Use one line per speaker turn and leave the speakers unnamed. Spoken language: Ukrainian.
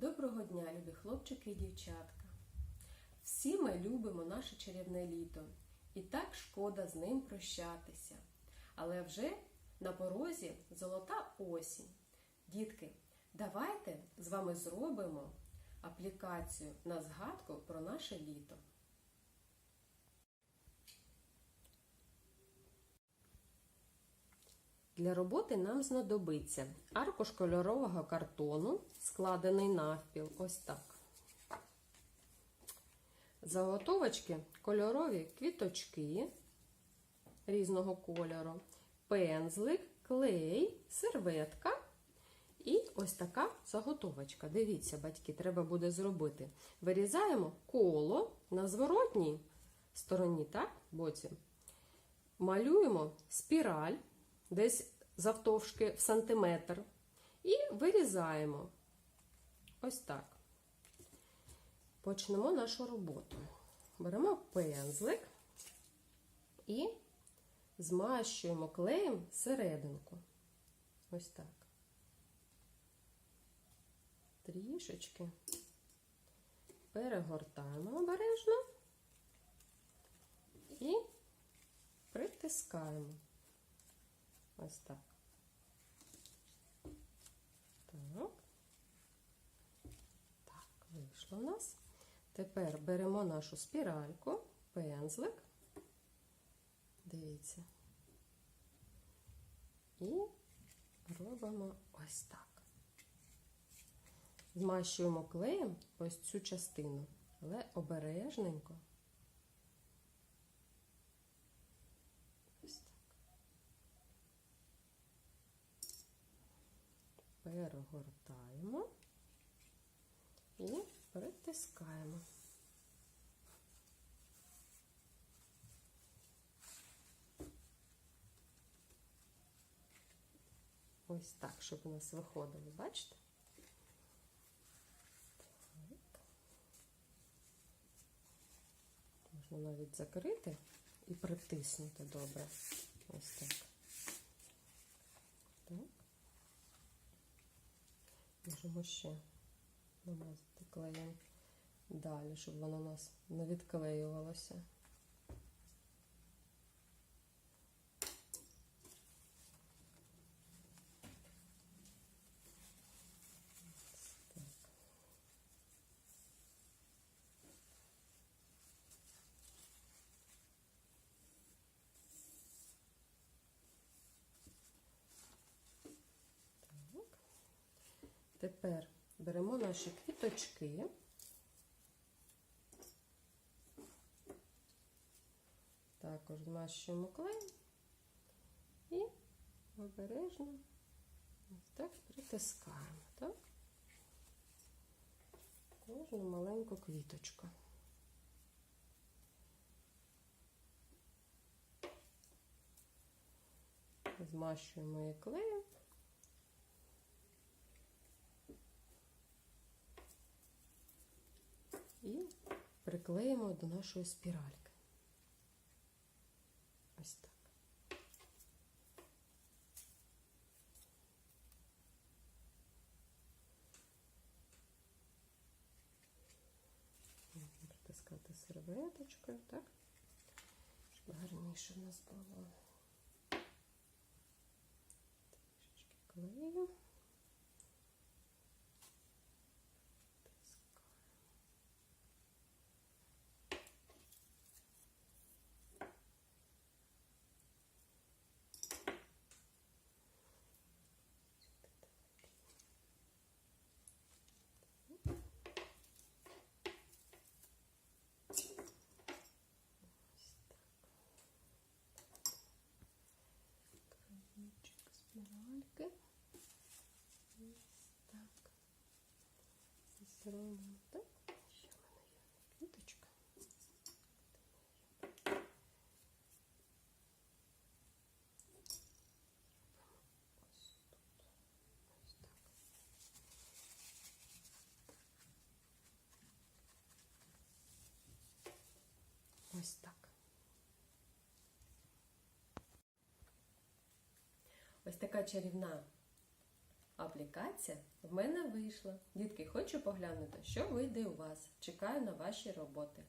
Доброго дня, любі хлопчики і дівчатка. Всі ми любимо наше чарівне літо, і так шкода з ним прощатися. Але вже на порозі золота осінь. Дітки, давайте з вами зробимо аплікацію на згадку про наше літо. Для роботи нам знадобиться аркуш кольорового картону, складений навпіл, ось так. Заготовочки кольорові квіточки різного кольору, пензлик, клей, серветка і ось така заготовочка. Дивіться, батьки, треба буде зробити. Вирізаємо коло на зворотній стороні, так, боці. Малюємо спіраль десь завтовшки в сантиметр. І вирізаємо ось так. Почнемо нашу роботу. Беремо пензлик і змащуємо клеєм серединку. Ось так. Трішечки перегортаємо обережно і притискаємо. Ось так. Так. Так, вийшло у нас. Тепер беремо нашу спіральку, пензлик. Дивіться. І робимо ось так. Змащуємо клеєм ось цю частину, але обережненько. Ось так. Перегортаємо і притискаємо. Ось так, щоб у нас виходило, бачите? Так. Можна навіть закрити і притиснути добре. Ось так. Так. Можемо ще намазати клеєм далі, щоб воно у нас не відклеювалося. Тепер беремо наші квіточки. Також змащуємо клей і обережно так притискаємо, так? Кожну маленьку квіточку. Змащуємо її клеєм. і приклеїмо до нашої спіральки. Ось так. Притискати серветочкою, так? Щоб гарніше в нас було. спіральки. Ось так. Зробимо так. Ще в мене є квіточка. Ось тут. Ось так. Ось так. Ось така чарівна аплікація в мене вийшла. Дітки, хочу поглянути, що вийде у вас. Чекаю на ваші роботи.